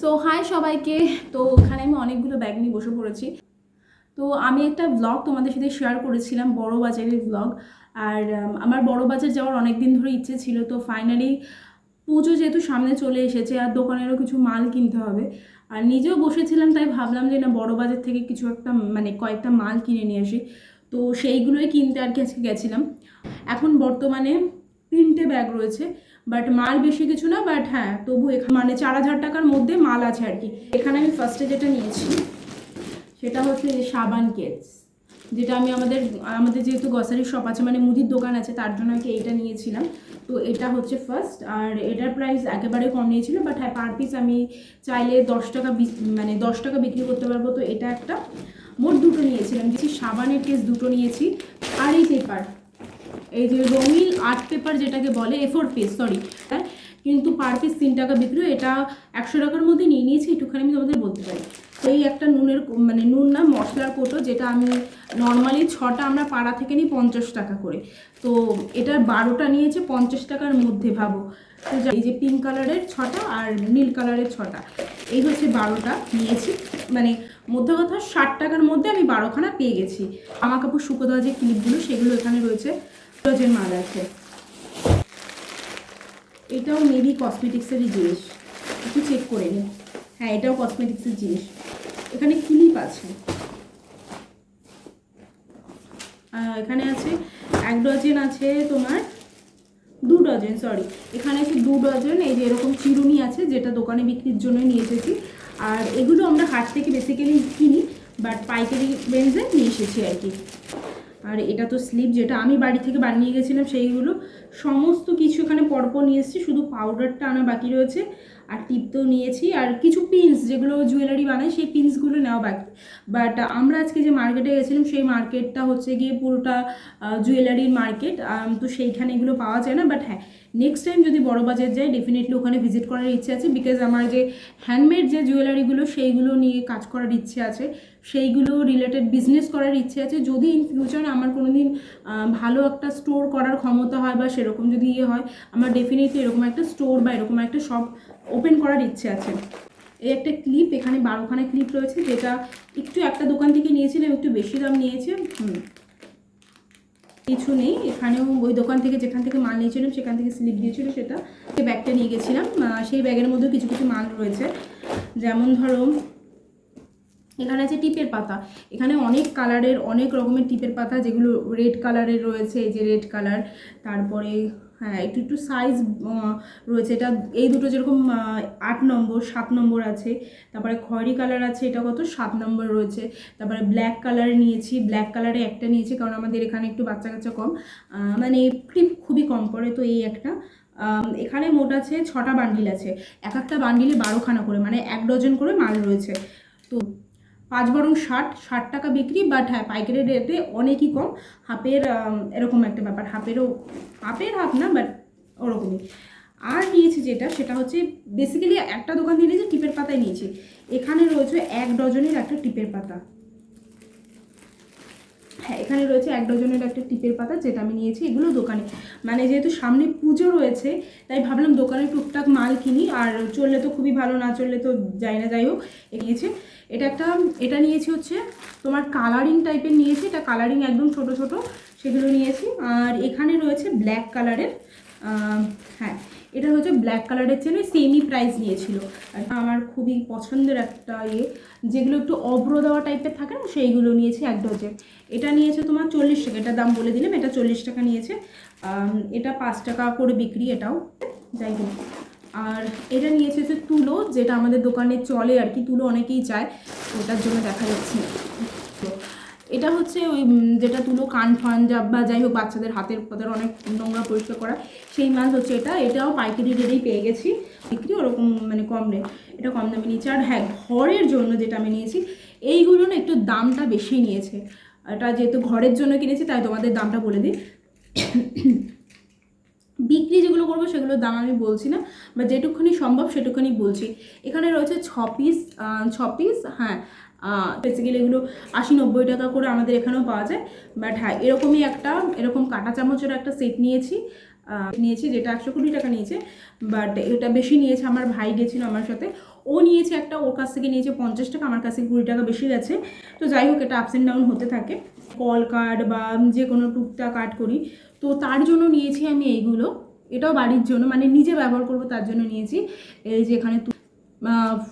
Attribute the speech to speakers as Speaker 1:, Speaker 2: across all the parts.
Speaker 1: So high সবাইকে। তো ওখানে আমি অনেকগুলো ব্যাগ নিয়ে বসে পড়েছি। তো আমি একটা ব্লগ তোমাদের সাথে শেয়ার করেছিলাম, বড় বাজারের ব্লগ আর আমার বড় বাজার যাওয়ার অনেক দিন ধরে ইচ্ছে ছিল। তো ফাইনালি পুজো যেহেতু সামনে চলে এসেছে, আর দোকানেরও কিছু মাল কিনতে হবে। আর নিজেও বসেছিলাম, তাই ভাবলাম যে না, বড় বাজার থেকে কিছু একটা মানে কয়েকটা মাল কিনে নিয়ে আসি। তো সেইগুলোই কিনতে আর কি আজকে গেছিলাম। এখন বর্তমানে তিনটে ব্যাগ রয়েছে। বাট মাল বেশি কিছু না, বাট হ্যাঁ তবু এখানে মানে চার হাজার টাকার মধ্যে মাল আছে আর কি। এখানে আমি ফার্স্টে যেটা নিয়েছি, সেটা হচ্ছে সাবান কেস যেটা আমি আমাদের আমাদের যেহেতু গ্রসারি শপ আছে মানে মুদির দোকান আছে, তার জন্য কি এইটা নিয়েছিলাম। তো এটা হচ্ছে ফার্স্ট আর এটার প্রাইস একেবারে কম নিয়েছিল বাট হ্যাঁ পার পিস আমি চাইলে দশ টাকা মানে দশ টাকা বিক্রি করতে পারব, তো এটা একটা। মোট দুটো নিয়েছিলাম যে সাবানের কেস দুটো নিয়েছি, আর এই পেপার এই যে রঙিন আর্ট পেপার যেটাকে বলে এ ফোর পিস সরি কিন্তু পার পিস তিন টাকা বিক্রি এটা একশো টাকার মধ্যে নিয়ে নিয়েছি, একটুখানি আমি তোমাদের বলতে পারি। এই একটা নুনের মানে নুন না, মশলার কোটো, যেটা আমি নর্মালি ছটা আমরা পাড়া থেকে নিই পঞ্চাশ টাকা করে। তো এটার বারোটা নিয়েছে, পঞ্চাশ টাকার মধ্যে ভাবো। তো এই যে পিঙ্ক কালারের ছটা আর নীল কালারের ছটা। এই হচ্ছে বারোটা নিয়েছি। মানে মধ্যে কথা, ষাট টাকার মধ্যে আমি বারোখানা পেয়ে গেছি। জামা কাপড় শুকো দেওয়া যে ক্লিপগুলো সেগুলো এখানে রয়েছে। ডজের মাল আছে। এটাও মেবি কসমেটিক্সেরই জিনিস। একটু চেক করে নিই হ্যাঁ এটাও কসমেটিক্সের জিনিস। এখানে ক্লিপ আছে। এখানে আছে এক ডজন আছে তোমার দু ডজন সরি এখানে আছে দু ডজন এই যে এরকম চিরুনি আছে, যেটা দোকানে বিক্রির জন্য নিয়ে এসেছি। আর এগুলো আমরা হাট থেকে বেসিক্যালি কিনি বাট পাইকারি রেঞ্জে নিয়ে এসেছি আর কি। আর এটা তো স্লিপ যেটা আমি বাড়ি থেকে বানিয়ে গেছিলাম সেইগুলো। সমস্ত কিছু এখানে পরপর নিয়ে এসেছি, শুধু পাউডারটা আনা বাকি রয়েছে। আর টিপ তো নিয়েছি, আর কিছু পিনস যেগুলো জুয়েলারি বানায় সেই পিনসগুলো নেওয়া বাকি। বাট আমরা আজকে যে মার্কেটে গেছিলাম, সেই মার্কেটটা হচ্ছে গিয়ে পুরোটা জুয়েলারির মার্কেট তো সেইখানে এগুলো পাওয়া যায় না। বাট হ্যাঁ নেক্সট টাইম যদি বড় বাজার যাই ডেফিনেটলি ওখানে ভিজিট করার ইচ্ছে আছে বিকজ আমার যে হ্যান্ডমেড যে জুয়েলারিগুলো সেইগুলো নিয়ে কাজ করার ইচ্ছে আছে। সেইগুলো রিলেটেড বিজনেস করার ইচ্ছে আছে। যদি ইন ফিউচারে আমার কোনো দিন ভালো একটা স্টোর করার ক্ষমতা হয় বা সেরকম যদি ইয়ে হয়, আমার ডেফিনেটলি এরকম একটা স্টোর বা এরকম একটা শপ ওপেন করার ইচ্ছে আছে। এই একটা ক্লিপ এখানে বারোখানা ক্লিপ রয়েছে, যেটা একটু একটা দোকান থেকে নিয়েছিলাম, একটু বেশি দাম নিয়েছে, হুম। কিছু নেই। এখানেও ওই দোকান থেকে যেখান থেকে মাল নিয়েছিলাম, সেখান থেকে স্লিপ দিয়েছিল সেটা। ব্যাগটা নিয়ে গেছিলাম। সেই ব্যাগের মধ্যেও কিছু কিছু মাল রয়েছে। যেমন ধরো, এখানে আছে টিপের পাতা। এখানে অনেক কালারের অনেক রকমের টিপের পাতা, যেগুলো রেড কালারের রয়েছে, এই যে রেড কালার তারপরে হ্যাঁ একটু একটু সাইজ রয়েছে। এটা, এই দুটো যেরকম আট নম্বর, সাত নম্বর আছে। তারপরে খয়েরি কালার আছে, এটা কত? সাত নম্বর রয়েছে। তারপরে ব্ল্যাক কালার নিয়েছি। ব্ল্যাক কালারে একটা নিয়েছি, কারণ আমাদের এখানে একটু বাচ্চা কাচ্চা কম মানে খুবই কম পড়ে তো এই একটা। এখানে মোট আছে ছটা বান্ডিল আছে। এক একটা বান্ডিলে বারোখানা করে মানে এক ডজন করে মাল রয়েছে। তো পাঁচ বরং ষাট ষাট টাকা বিক্রি বাট হ্যাঁ পাইকারি রেটে অনেকই কম। হাফের এরকম একটা ব্যাপার। হাফেরও, হাফের হাফ না বাট ওরকমই। আর নিয়েছি যেটা, সেটা হচ্ছে বেসিক্যালি একটা দোকান দিয়ে নিয়েছি, টিপের পাতায় নিয়েছি। এখানে রয়েছে এক ডজনের একটা টিপের পাতা। হ্যাঁ এখানে রয়েছে এক ডজনের একটা টিপের পাতা যেটা আমি নিয়েছি এগুলো দোকানে। মানে যেহেতু সামনে পুজো রয়েছে, তাই ভাবলাম দোকানে টুকটাক মাল কিনি। আর চললে তো খুবই ভালো, না চললে তো যাই না যাই হোক নিয়েছে। এটা একটা, এটা নিয়েছি হচ্ছে তোমার কালারিং টাইপের নিয়েছি। এটা কালারিং একদম ছোট ছোট, সেগুলো নিয়েছি। আর এখানে রয়েছে ব্ল্যাক কালারের হ্যাঁ এটা হচ্ছে ব্ল্যাক কালারের ছিল সেমই প্রাইস নিয়েছিল। আর আমার খুবই পছন্দের একটা ইয়ে যেগুলো একটু অব্র দেওয়া টাইপের থাকে না, সেইগুলো নিয়েছি এক ডজন এটা নিয়েছে তোমার চল্লিশ টাকা, এটার দাম বলে দিলাম, এটা চল্লিশ টাকা নিয়েছে। এটা পাঁচ টাকা করে বিক্রি এটাও, যাই হোক। আর এটা নিয়েছে হচ্ছে তুলো, যেটা আমাদের দোকানে চলে আর কি, তুলো অনেকেই চায়, ওটার জন্য দেখা যাচ্ছে। এটা হচ্ছে ওই যেটা তুলো, কান ফান, যা বা যাই হোক, বাচ্চাদের হাতের পাতার অনেক নোংরা পরিষ্কার করা, সেই মাছ হচ্ছে এটা। এটাও পাইকারি রেটেই পেয়ে গেছি। বিক্রি ওরকম মানে কম রেট এটা কম দামে নিয়েছি। আর হ্যাঁ ঘরের জন্য যেটা আমি নিয়েছি, এইগুলো না একটু দামটা বেশি নিয়েছে। এটা যেহেতু ঘরের জন্য কিনেছি, তাই তোমাদের দামটা বলে দিই। বিক্রি যেগুলো করব, সেগুলোর দাম আমি বলছি না, বা যেটুকুখানি সম্ভব সেটুকুখানি বলছি। এখানে রয়েছে ছ পিস ছ পিস হ্যাঁ বেসিক্যালি এগুলো আশি নব্বই টাকা করে আমাদের এখানেও পাওয়া যায়। বাট হ্যাঁ এরকমই একটা, এরকম কাঁটা চামচের একটা সেট নিয়েছি নিয়েছি যেটা একশো কুড়ি টাকা নিয়েছে। বাট এটা বেশি নিয়েছে আমার ভাই গেছিল আমার সাথে। ও নিয়েছে একটা, ওর কাছ থেকে নিয়েছে পঞ্চাশ টাকা, আমার কাছে কুড়ি টাকা বেশি গেছে। তো যাই হোক, এটা আপস অ্যান্ড ডাউন হতে থাকে। কল কার্ড বা যে কোনো টুকটা কার্ড করি। তো তার জন্য নিয়েছি আমি এইগুলো। এটাও বাড়ির জন্য মানে নিজে ব্যবহার করব তার জন্য নিয়েছি। এই যে এখানে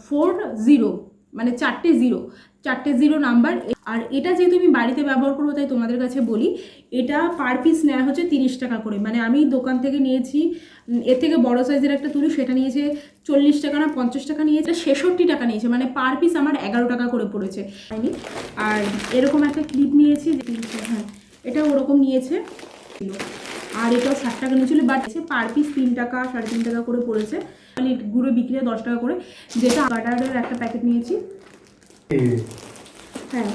Speaker 1: ফোর জিরো মানে চারটে জিরো চারটে জিরো নাম্বার আর এটা যেহেতু আমি বাড়িতে ব্যবহার করব তাই তোমাদের কাছে বলি, এটা পার পিস নেওয়া হচ্ছে তিরিশ টাকা করে। মানে আমি দোকান থেকে নিয়েছি এর থেকে বড় সাইজের একটা তুলি, সেটা নিয়েছে চল্লিশ টাকা না পঞ্চাশ টাকা নিয়েছে, ছেষট্টি টাকা নিয়েছে মানে পার পিস আমার এগারো টাকা করে পড়েছে। হয়নি। আর এরকম একটা ক্লিপ নিয়েছি হ্যাঁ এটা ওরকম নিয়েছে। আর এটাও ষাট টাকা নিয়েছিল বাট পার পিস তিন টাকা সাড়ে তিন টাকা করে পড়েছে। গুঁড়ো বিক্রি দশ টাকা করে যেটা বাটারের একটা প্যাকেট নিয়েছি। হ্যাঁ।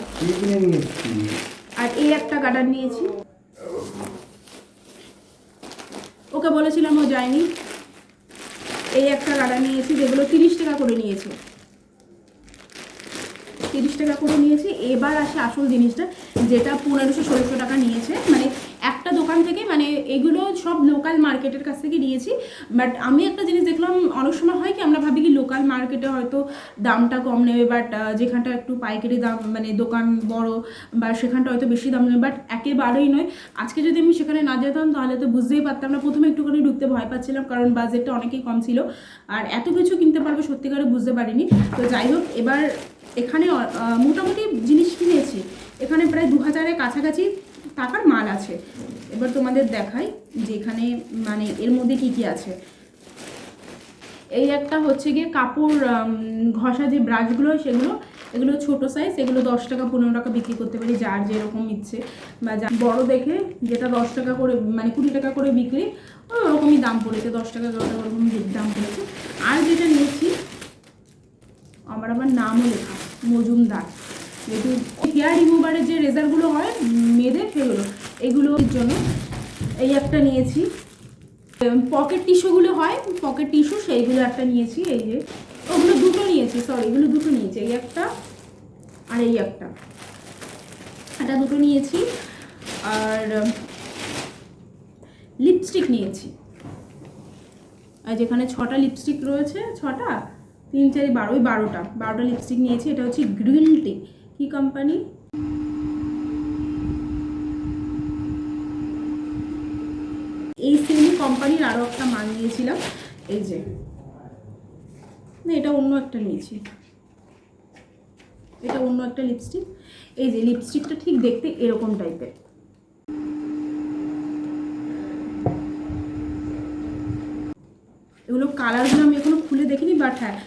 Speaker 1: আর এই একটা নিয়েছি। ওকে বলেছিলাম ও যায়নি। এই একটা গার্ডার নিয়েছি যেগুলো তিরিশ টাকা করে নিয়েছে। তিরিশ টাকা করে নিয়েছি। এবার আসে আসল জিনিসটা যেটা পনেরোশো ষোলোশো টাকা নিয়েছে। মানে দোকান থেকে মানে এগুলো সব লোকাল মার্কেটের কাছ থেকে নিয়েছি। বাট আমি একটা জিনিস দেখলাম, অনেক সময় হয় কি, আমরা ভাবি কি লোকাল মার্কেটে হয়তো দামটা কম নেবে বাট যেখানটা একটু পাইকারি দাম মানে দোকান বড়, বা সেখানটা হয়তো বেশি দাম নেবে বাট একেবারেই নয়। আজকে যদি আমি সেখানে না যেতাম, তাহলে তো বুঝতেই পারতাম না। প্রথমে একটুখানি ঢুকতে ভয় পাচ্ছিলাম, কারণ বাজেটটা অনেকেই কম ছিল। আর এত কিছু কিনতে পারবে সত্যিকারে বুঝতে পারিনি। তো যাই হোক, এবার এখানে মোটামুটি জিনিস কিনেছি। এখানে প্রায় দু হাজারের কাছাকাছি। টাকার মাল আছে। এবার তোমাদের দেখাই যে এখানে মানে এর মধ্যে কি কি আছে। এই একটা হচ্ছে গিয়ে কাপড় ঘষা যে ব্রাশগুলো সেগুলো, এগুলো ছোট সাইজ এগুলো দশ টাকা, পনেরো টাকা বিক্রি করতে পারি, যার যেরকম ইচ্ছে। বা যা, বড় দেখে যেটা দশ টাকা করে মানে কুড়ি টাকা করে বিক্রি ওরকমই দাম পড়েছে, দশ টাকা, এগারো টাকা ওরকম দাম পড়েছে। আর যেটা নিয়েছি, আমার আবার নামও লেখা, মজুমদার। যেহেতু হেয়ার রিমুভারের যে রেজারগুলো হয় মেয়েদের সেগুলো এগুলোর জন্য এই একটা নিয়েছি। পকেট টিস্যুগুলো হয় পকেট টিস্যু সেইগুলো একটা নিয়েছি, এই যে। ওগুলো দুটো নিয়েছি সরি এগুলো দুটো নিয়েছি, এই একটা আর এই একটা। এটা দুটো নিয়েছি, আর লিপস্টিক নিয়েছি। আর যেখানে ছটা লিপস্টিক রয়েছে, ছটা, তিন চারি বারো, ওই বারোটা বারোটা লিপস্টিক নিয়েছি, এটা হচ্ছে গ্রিন টি কী কোম্পানি এই সেমই কোম্পানির আরও একটা মাল নিয়েছিলাম। এই যে। না, এটা অন্য একটা নিয়েছি। এটা অন্য একটা লিপস্টিক এই যে লিপস্টিকটা ঠিক দেখতে এরকম টাইপের এগুলো কালারগুলো আমি এখনও খুলে দেখিনি বাট হ্যাঁ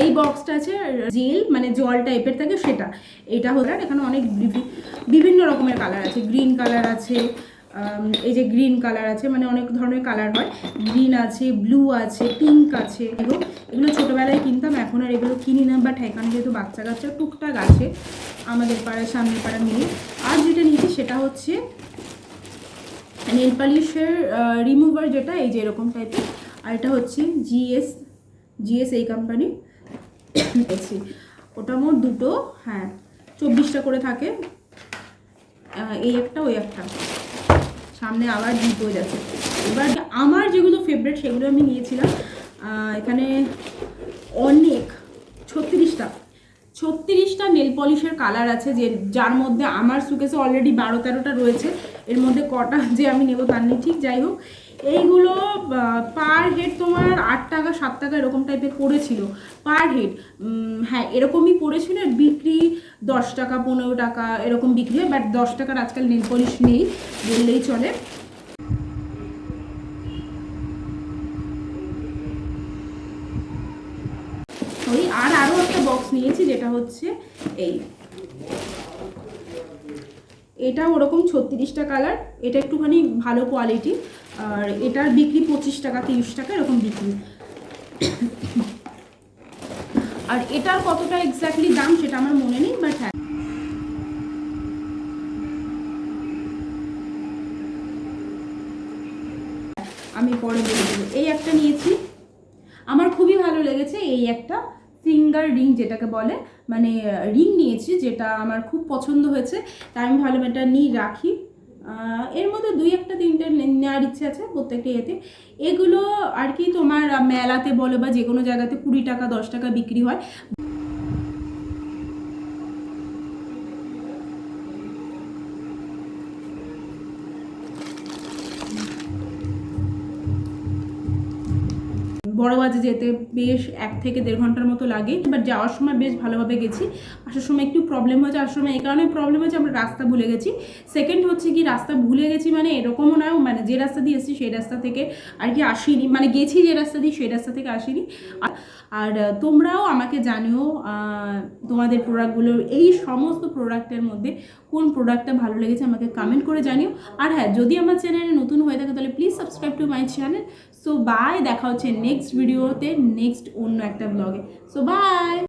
Speaker 1: এই বক্সটা আছে জেল মানে জল টাইপের থাকে সেটা। এটা হলো এখানে অনেক বিভি- বিভিন্ন রকমের কালার আছে। গ্রিন কালার আছে এই যে গ্রিন কালার আছে মানে অনেক ধরনের কালার হয়। গ্রিন আছে ব্লু আছে পিঙ্ক আছে। এগুলো এগুলো ছোটোবেলায় কিনতাম, এখন আর এগুলো কিনি না বাট এখানে যেহেতু বাচ্চা কাচ্চা, টুকটাক আছে আমাদের পাড়ায় সামনের পাড়া মিলে আর যেটা নিয়েছি সেটা হচ্ছে নেল পালিশের রিমুভার যেটা, এই যে এরকম টাইপের আর এটা হচ্ছে জিএস জিএস এই কোম্পানি দেখছি। ওটা মোট দুটো হ্যাঁ চব্বিশটা করে থাকে। এই একটা, ওই একটা। সামনে আবার দুটো যাচ্ছে। এবার আমার যেগুলো ফেভারেট সেগুলো আমি নিয়েছিলাম। এখানে অনেক ছত্রিশটা ছত্রিশটা নেল পলিশের কালার আছে যে যার মধ্যে আমার সুকেসে অলরেডি বারো তেরোটা রয়েছে। এর মধ্যে কটা যে আমি নেব তার নেই, ঠিক যাই হোক। এইগুলো পার হেড তোমার আট টাকা, সাত টাকা এরকম টাইপের পড়েছিল। পার হেড হ্যাঁ এরকমই পড়েছিল বিক্রি দশ টাকা, পনেরো টাকা এরকম বিক্রি হয় বাট দশ টাকার আজকাল নেল পলিশ নেই বললেই চলে ওই আর আরও একটা বক্স নিয়েছি, যেটা হচ্ছে এই। এটা ওরকম ছত্রিশটা কালার, এটা একটুখানি ভালো কোয়ালিটি, আর এটার বিক্রি পঁচিশ টাকা, তিরিশ টাকা, এরকম বিক্রি। আর এটার কতটা এক্স্যাক্টলি দাম সেটা আমার মনে নেই বাট হ্যাঁ। আমি পরে বলে এই একটা নিয়েছি। আমার খুবই ভালো লেগেছে এই একটা। ফিঙ্গার রিং যেটাকে বলে মানে রিং নিয়েছি যেটা আমার খুব পছন্দ হয়েছে। তাই আমি ভাবলাম এটা নিয়ে রাখি। এর মধ্যে দুই একটা তিনটে নেওয়ার ইচ্ছে আছে প্রত্যেকটা ইয়েতে। এগুলো আর কি তোমার মেলাতে বলো বা যে কোনো জায়গাতে কুড়ি টাকা, দশ টাকা বিক্রি হয়। বড় বাজে যেতে বেশ এক থেকে দেড় ঘণ্টার মতো লাগে বাট যাওয়ার সময় বেশ ভালোভাবে গেছি। আসার সময় একটু প্রবলেম হয়েছে, আসার সময় এই কারণে প্রবলেম হয়েছে, আমরা রাস্তা ভুলে গেছি। সেকেন্ড হচ্ছে কি, রাস্তা ভুলে গেছি মানে এরকমও নয় মানে যে রাস্তা দিয়ে এসেছি সেই রাস্তা থেকে আর কি আসিনি মানে গেছি যে রাস্তা দিয়ে সেই রাস্তা থেকে আসিনি। আর তোমরাও আমাকে জানিও তোমাদের প্রোডাক্টগুলো এই সমস্ত প্রোডাক্টের মধ্যে কোন প্রোডাক্টটা ভালো লেগেছে আমাকে কমেন্ট করে জানিও। আর হ্যাঁ যদি আমার চ্যানেলে নতুন হয়ে থাকে, তাহলে please subscribe to my channel so bye দেখা হচ্ছে নেক্সট ভিডিওতে নেক্সট অন্য একটা ব্লগে সো বাই